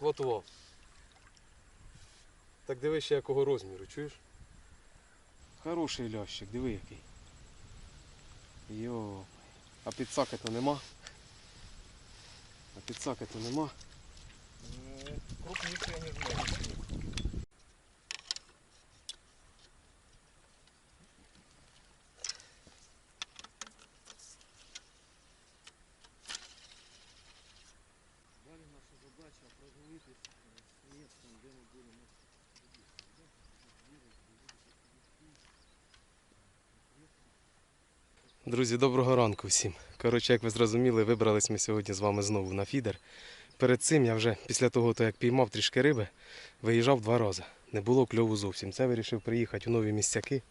От во. Так диви ще якого розміру, чуєш? Хороший лящик, диви який. Йо. А підсаки то нема. А підсаки то нема. Крупніше я не знаю. Задача определитись з місцем, де ми будемо. Друзі, доброго ранку всім. Коротше, як ви зрозуміли, вибрались ми сьогодні з вами знову на фідер. Перед цим я вже після того, то як піймав трішки риби, виїжджав два рази. Не було кльову зовсім. Це вирішив приїхати у нові місцяки.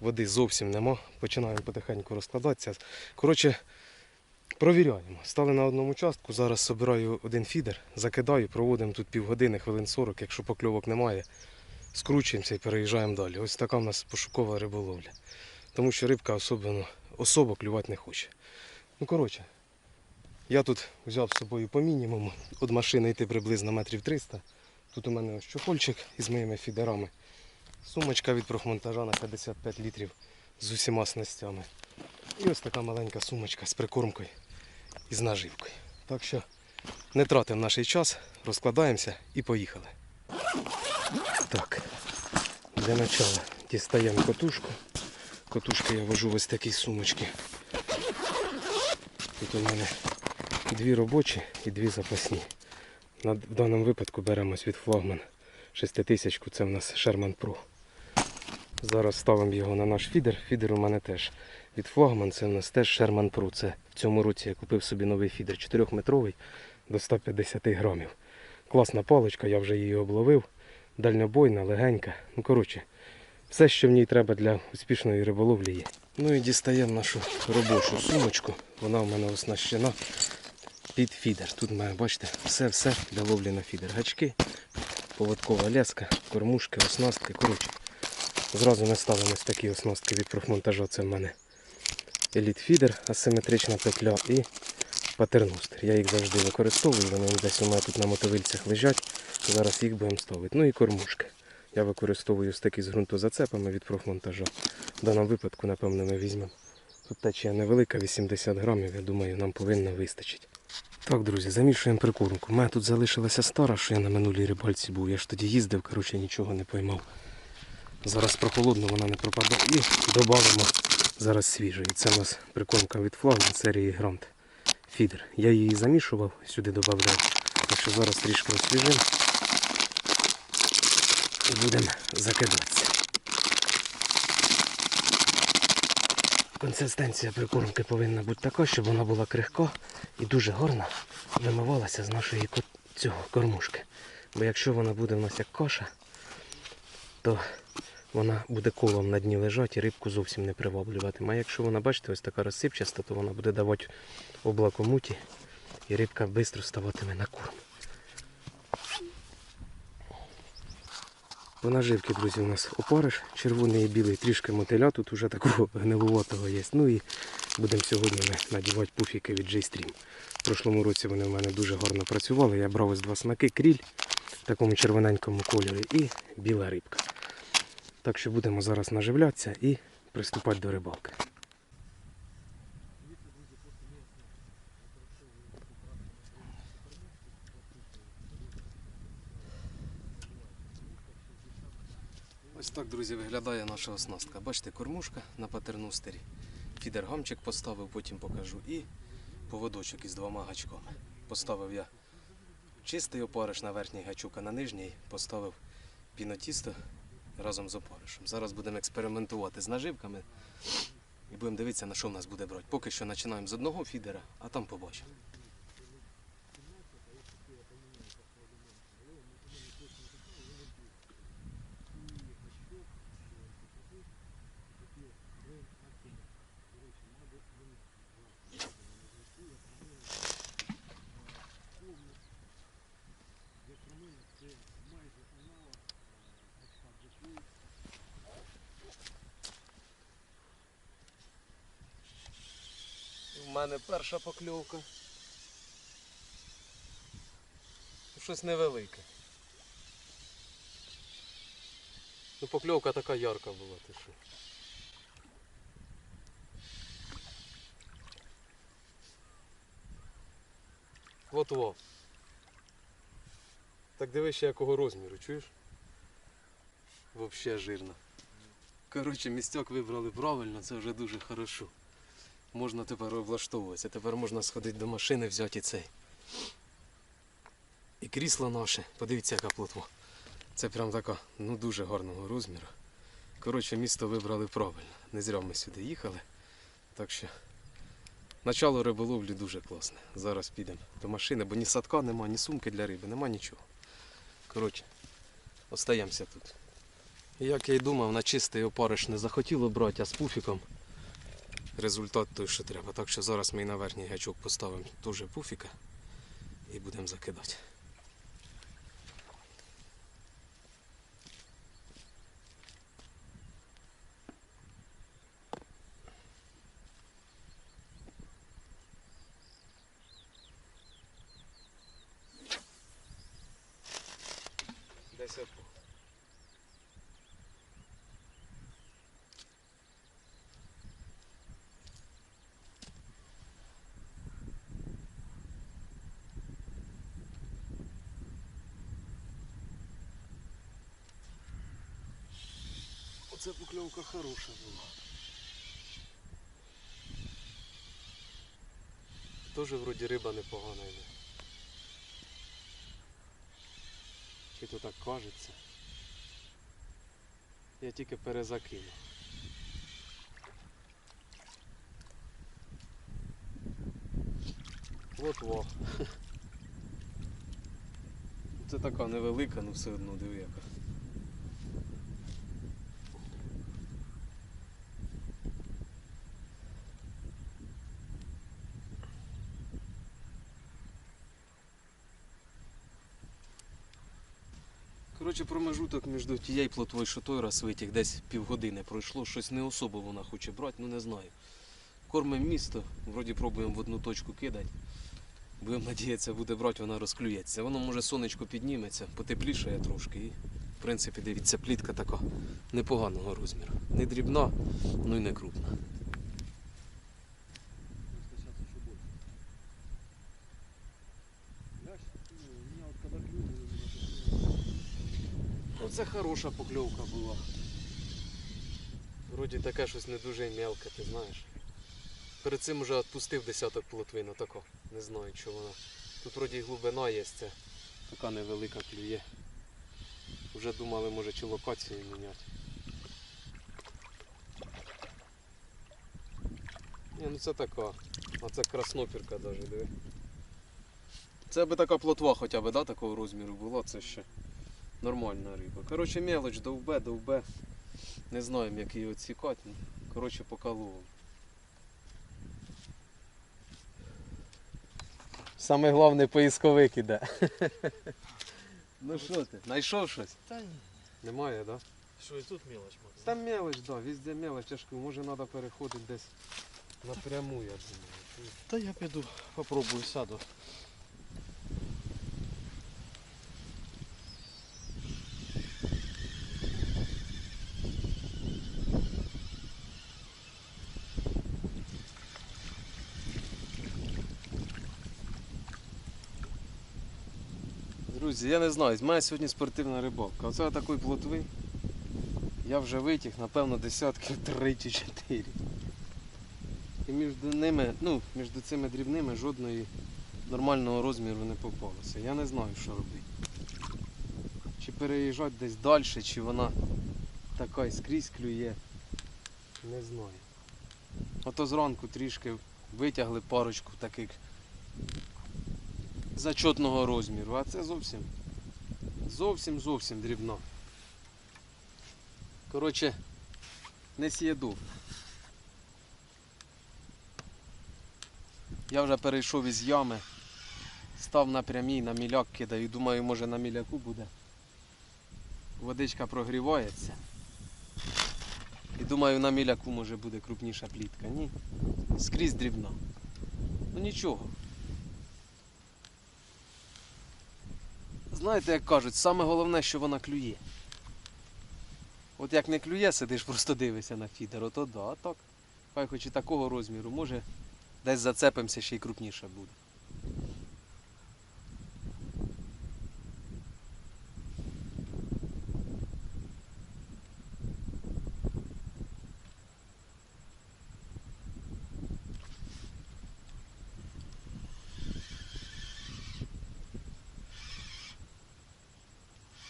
Води зовсім нема. Починаємо потихеньку розкладатися. Коротше, провіряємо. Стали на одному участку. Зараз собираю один фідер, закидаю, проводимо тут півгодини, хвилин 40. Якщо покльовок немає, скручуємося і переїжджаємо далі. Ось така в нас пошукова риболовля. Тому що рибка особливо особо клювати не хоче. Ну, коротше, я тут взяв з собою по мінімуму. Від машини йти приблизно метрів 300. Тут у мене ось чохольчик із моїми фідерами. Сумочка від профмонтажа на 55 літрів з усіма снастями. І ось така маленька сумочка з прикормкою і з наживкою. Так що не тратимо наш час, розкладаємося і поїхали. Так, для начала дістаємо котушку. Котушки я вожу в ось такі сумочки. Тут у мене дві робочі і дві запасні. В даному випадку беремось від флагман 6000, це в нас Sherman Pro. Зараз ставимо його на наш фідер. Фідер у мене теж від флагман, це в нас теж Sherman Pro. Це в цьому році я купив собі новий фідер 4-метровий до 150 грамів. Класна паличка, я вже її обловив. Дальнобойна, легенька. Ну коротше, все, що в ній треба для успішної риболовлі є. Ну і дістаємо нашу робочу сумочку. Вона в мене оснащена під фідер. Тут має, бачите, все-все для ловлі на фідер. Гачки, поводкова леска, кормушки, оснастки. Коротше, зразу ми ставимо ось такі оснастки від профмонтажа. Це в мене еліт фідер, асиметрична петля і патерностер. Я їх завжди використовую, вони десь у мене тут на мотовильцях лежать. Зараз їх будемо ставити. Ну і кормушки. Я використовую ось такі з ґрунтозацепами від профмонтажа. В даному випадку, напевно, ми візьмемо. Тут течія невелика, 80 грамів, я думаю, нам повинно вистачити. Так, друзі, замішуємо прикормку. У мене тут залишилася стара, що я на минулій рибальці був. Я ж тоді їздив, коротше, нічого не поймав. Зараз прохолодно, вона не пропадає. І додамо зараз свіжої. Це у нас прикормка від флагман серії Грант Фідер. Я її замішував, сюди додав. Так що зараз трішки освіжимо і будемо закидатися. Консистенція прикормки повинна бути така, щоб вона була крихка і дуже гарно вимивалася з нашої цього кормушки. Бо якщо вона буде в нас як каша, то вона буде колом на дні лежати і рибку зовсім не приваблюватиме. А якщо вона, бачите, ось така розсипчаста, то вона буде давати облако муті і рибка швидко ставатиме на корм. По наживки, друзі, у нас опариш червоний і білий, трішки мотиля, тут вже такого гнилуватого є. Ну і будемо сьогодні надівати пуфіки від J-Stream. В прошлому році вони в мене дуже гарно працювали. Я брав ось два смаки, кріль в такому червоненькому кольорі і біла рибка. Так що будемо зараз наживлятися і приступати до рибалки. Ось так, друзі, виглядає наша оснастка. Бачите, кормушка на патерностері. Фідер-гамчик поставив, потім покажу. І поводочок із двома гачками. Поставив я чистий опариш на верхній гачок, а на нижній поставив пінотісто разом з опаришем. Зараз будемо експериментувати з наживками і будемо дивитися, на що в нас буде брати. Поки що починаємо з одного фідера, а там побачимо. Мене перша покльовка. щось невелике. Ну покльовка така ярка була, ти що. От во. Так дивись ще якого розміру, чуєш? Вообще жирно. Коротше, місток вибрали правильно, це вже дуже хорошо. Можна тепер облаштовуватися. Тепер можна сходити до машини, взяти цей. І крісло наше, подивіться, яка плотва. Це прям така, ну дуже гарного розміру. Коротше, місто вибрали правильно. Не зря ми сюди їхали. Так що начало риболовлі дуже класне. Зараз підемо до машини, бо ні садка нема, ні сумки для риби, нема нічого. Коротше, остаємося тут. Як я й думав, на чистий опариш не захотіло брати, а з пуфіком результат той, що треба. Так що зараз ми і на верхній гачок поставимо теж пуфіка і будемо закидати. Десятку. Оце покльовка хороша була. Тоже вроді риба непогана йде. Чи то так кажеться? Я тільки перезакинув. От во. Це така невелика, ну все одно диви яка. Коротше, промежуток між тією плотвою, що той раз витяг, десь півгодини пройшло, щось не особо вона хоче брати, ну не знаю. Кормимо місто, вроді пробуємо в одну точку кидати. Будемо надіятися, буде брати, вона розклюється. Воно може сонечко підніметься, потеплішає трошки. І, в принципі, дивіться, плітка така непоганого розміру. Не дрібна, ну і не крупна. Оце хороша покльовка була. Вроді таке щось не дуже мелке, ти знаєш. Перед цим вже відпустив десяток плотвину тако. Не знаю, що вона. Тут вроді глибина є, це така невелика клює. Вже думали, може чи локацію міняти. Ні, ну це така. А це краснопірка навіть, диви. Це би така плотва хоча б, да, такого розміру була, це ще нормальна риба. Коротше, мелоч довбе, довбе. Не знаємо, як її відсікати. Коротше, поколов. Саме головне поисковик іде. ну що ти? Знайшов щось? Та ні. Немає, так? Да? Що і тут мелочь, Макс? Там мелоч, да, везде мелоч, тяжко. Може треба переходити десь напряму, я думаю. Та я піду, попробую, сяду. Друзі, я не знаю, з мене сьогодні спортивна рибалка. Оце такої плотви. Я вже витяг, напевно, десятки три чи чотири. І між ними, ну, між цими дрібними жодної нормального розміру не попалося. Я не знаю, що робити. Чи переїжджати десь далі, чи вона така і скрізь клює. Не знаю. Ото зранку трішки витягли парочку таких зачетного розміру, а це зовсім зовсім зовсім дрібно. Коротше, не с'їду. Я вже перейшов із ями, став на прямій, на міляк кидаю, думаю, може на міляку буде. Водичка прогрівається. І думаю, на міляку може буде крупніша плітка. Ні. Скрізь дрібно. Ну нічого. Знаєте, як кажуть, саме головне, що вона клює. От як не клює, сидиш, просто дивишся на фідер, ото да, так. Хай хоч і такого розміру, може десь зацепимося, ще й крупніше буде.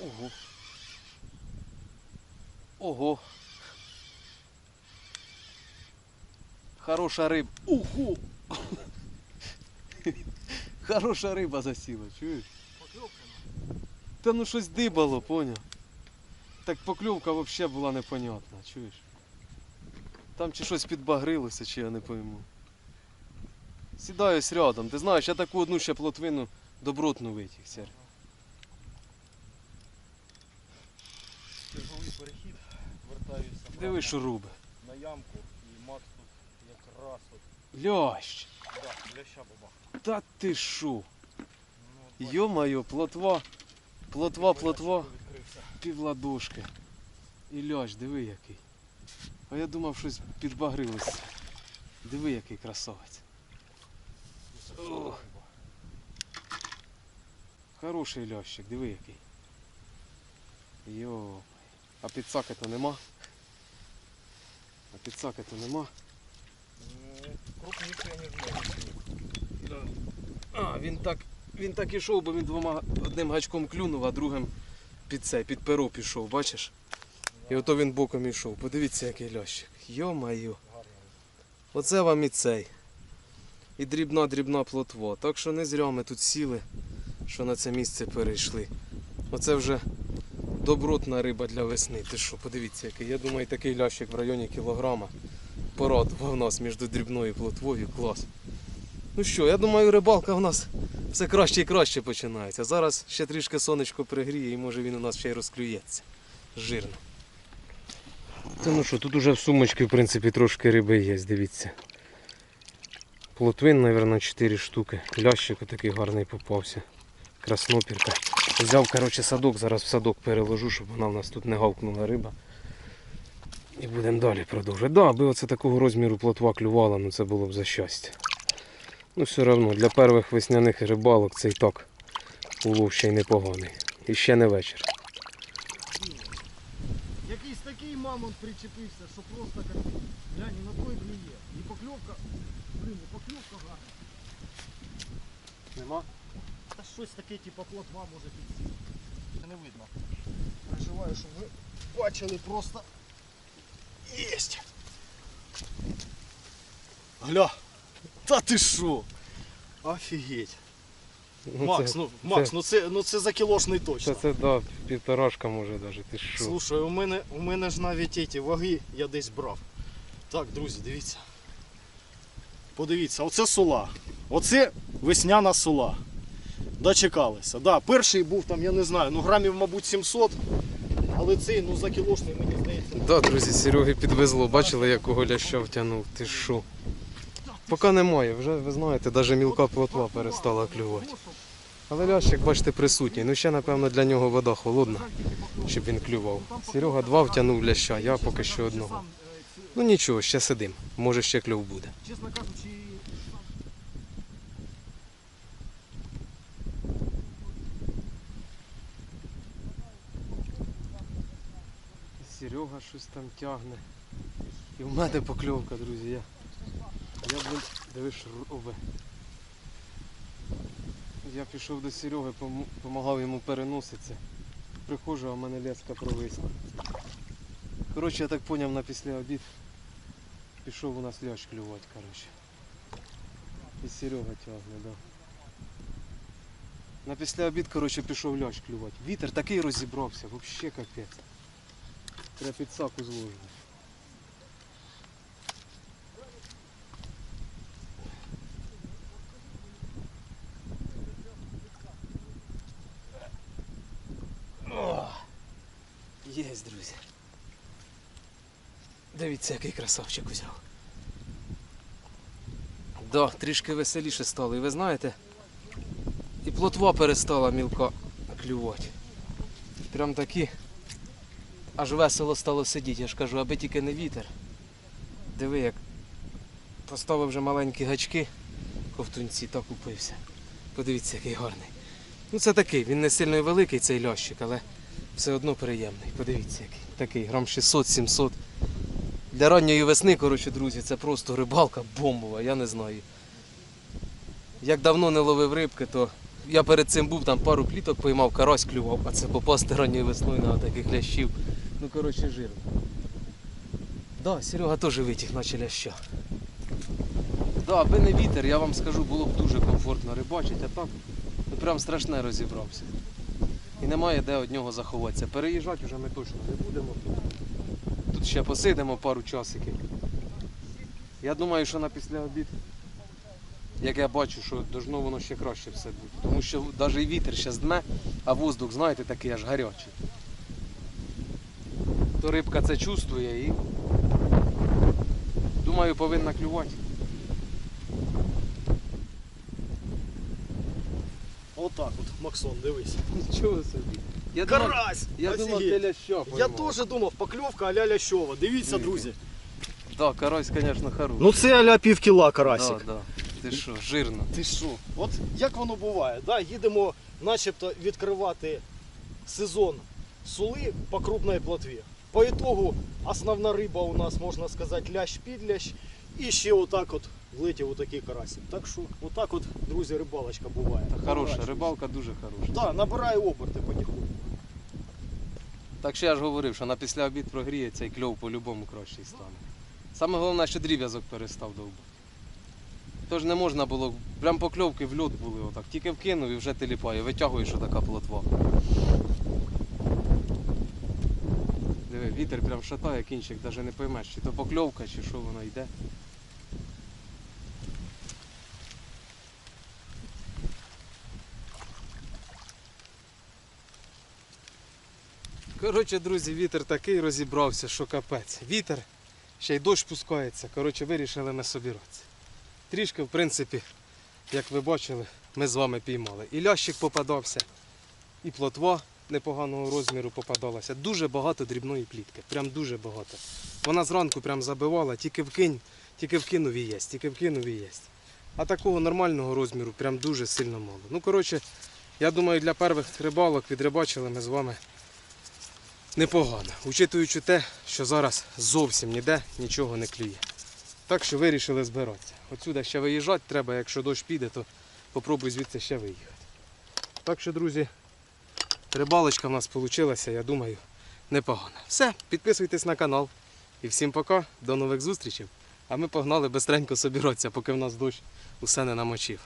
Ого. Ого. Хороша риба. Ого! Хороша риба засіла, чуєш? Та ну щось дибало, поняв. Так покльовка взагалі була непонятна, чуєш? Там чи щось підбагрилося, чи я не пойму. Сідаю ось рядом. Ти знаєш, я таку одну ще плотвину добротну витяг, Сер. Диви, що руби. на ямку і Макс тут якраз от, Лящ! да, ляща баба. Та ти шо? Ну, Йо-моє, плотва. Плотва, відкрився. Півладошки. І лящ, диви який. А я думав, щось підбагрилося. Диви, який красавець. Хороший лящик, диви який. Йо. А підсаки то нема. А підсаки то нема. Крупніше, ніж ми. А, він так, він так ішов, бо він двома одним гачком клюнув, а другим під це, під перо пішов, бачиш? І ото він боком ішов. Подивіться, який лящик. Йо-майо. Оце вам і цей. І дрібна дрібна плотва. Так що не зря ми тут сіли, що на це місце перейшли. Оце вже добротна риба для весни. Ти що, подивіться, який. Я думаю, такий лящик в районі кілограма порадував нас між дрібною плотвою. Клас. Ну що, я думаю, рибалка в нас все краще і краще починається. Зараз ще трішки сонечко пригріє і може він у нас ще й розклюється. Жирно. Та ну що, тут уже в сумочці, в принципі, трошки риби є, дивіться. Плотвин, мабуть, 4 штуки. Лящик такий гарний попався. Краснопірка. Взяв, коротше, садок, зараз в садок переложу, щоб вона в нас тут не гавкнула риба. І будемо далі продовжувати. Да, аби оце такого розміру плотва клювала, ну це було б за щастя. Ну все одно, для перших весняних рибалок це і так улов ще й непоганий. І ще не вечір. Якийсь такий мамонт причепився, що просто капець. Глянь, і на той клює. І покльовка, блин, і покльовка гарна. Нема? Та щось таке, типу плотва може підсіти. Не видно. Переживаю, щоб ви бачили просто. Єсть! Гля! Та ти що? Офігеть! Ну, Макс, це, ну, Макс, ну це, ну це за кілошний це, точно. це да, півторашка може навіть. Ти що? Слушай, у мене, у мене ж навіть ті ваги я десь брав. Так, друзі, дивіться. Подивіться, оце сула. Оце весняна сула. Дочекалися. Да, перший був там, я не знаю, ну грамів, мабуть, 700. Але цей, ну за кілошний, мені здається. Да, друзі, Сереги підвезло. Бачили, якого ляща втягнув. Ти що? Поки немає, вже ви знаєте, навіть мілка плотва перестала клювати. Але лящик, бачите, присутній. Ну ще, напевно, для нього вода холодна, щоб він клював. Серега два втягнув ляща, я поки що одного. Ну нічого, ще сидим. Може ще клюв буде. Серега щось там тягне. І в мене покльовка, друзі. Я, я блин, дивиш, робе. Я пішов до Сереги, допомагав йому переноситися. Приходжу, а в мене леска провисла. Коротше, я так зрозумів, на після обід пішов у нас лящ клювати, коротше. І Серега тягне, да. На після обід, коротше, пішов лящ клювати. Вітер такий розібрався, взагалі капець. Треба під саку зложити. Єсть, друзі. Дивіться, який красавчик взяв. Да, трішки веселіше стало. І ви знаєте, і плотва перестала мілка клювати. Прям такі. Аж весело стало сидіти, я ж кажу, аби тільки не вітер. Диви, як поставив вже маленькі гачки, ковтунці, так упився. Подивіться, який гарний. Ну це такий, він не сильно великий цей льощик, але все одно приємний. Подивіться, який. Такий, грам 600-700. Для ранньої весни, коротше, друзі, це просто рибалка бомбова, я не знаю. Як давно не ловив рибки, то я перед цим був там пару пліток поймав, карась клював, а це попасти ранньою весною на таких лящів. Ну коротше жирно. Да, Серега теж витяг, наче ляща. Да, аби не вітер, я вам скажу, було б дуже комфортно рибачити, а так ну прям страшне розібрався. І немає де від нього заховатися. Переїжджати вже ми точно не будемо. Тут ще посидимо пару часиків. Я думаю, що на після обід, як я бачу, що должно воно ще краще все бути. Тому що навіть і вітер ще здме, а воздух, знаєте, такий аж гарячий. То рибка це чувствує і думаю повинна клювати. Отак от, Максон, дивись. Нічого собі. Я думав, Карась! я думав, ти ляща Я поймав. теж думав, покльовка а-ля лящова. Дивіться, Ні. друзі. Да, карась, звісно, хороший. Ну це а-ля пів кіла карасик. да, да. Ти що, жирно. Ти що? От як воно буває? Да, їдемо начебто відкривати сезон сули по крупній плотві. По ітогу основна риба у нас, можна сказати, лящ-підлящ. І ще отак от влетів отакий карасик. Так що, отак от, друзі, рибалочка буває. Хороша, рибалка дуже хороша. Да, набирає оберти потихоньку. Так що я ж говорив, що на після обід прогріється і кльов по-любому кращий стане. Саме головне, що дріб'язок перестав довбати. Тож не можна було, прям покльовки в льот були отак. Тільки вкинув і вже ти ліпає, витягуєш отака плотва. Диви, вітер прям шатає кінчик, навіть не поймеш, чи то покльовка, чи що воно йде. Коротше, друзі, вітер такий розібрався, що капець. Вітер, ще й дощ пускається. Коротше, вирішили ми собиратися. Трішки, в принципі, як ви бачили, ми з вами піймали. І лящик попадався, і плотва непоганого розміру попадалася. Дуже багато дрібної плітки. Прям дуже багато. Вона зранку прям забивала, тільки вкинь, тільки вкинув і єсть, тільки вкинув і єсть. А такого нормального розміру прям дуже сильно мало. Ну, коротше, я думаю, для перших рибалок відрибачили ми з вами непогано, учитуючи те, що зараз зовсім ніде нічого не клює. Так що вирішили збиратися. Отсюди ще виїжджати треба, якщо дощ піде, то попробуй звідси ще виїхати. Так що, друзі, рибалочка в нас вийшла, я думаю, непогана. Все, підписуйтесь на канал. І всім пока, до нових зустрічей. А ми погнали бистренько собиратися, поки в нас дощ усе не намочив.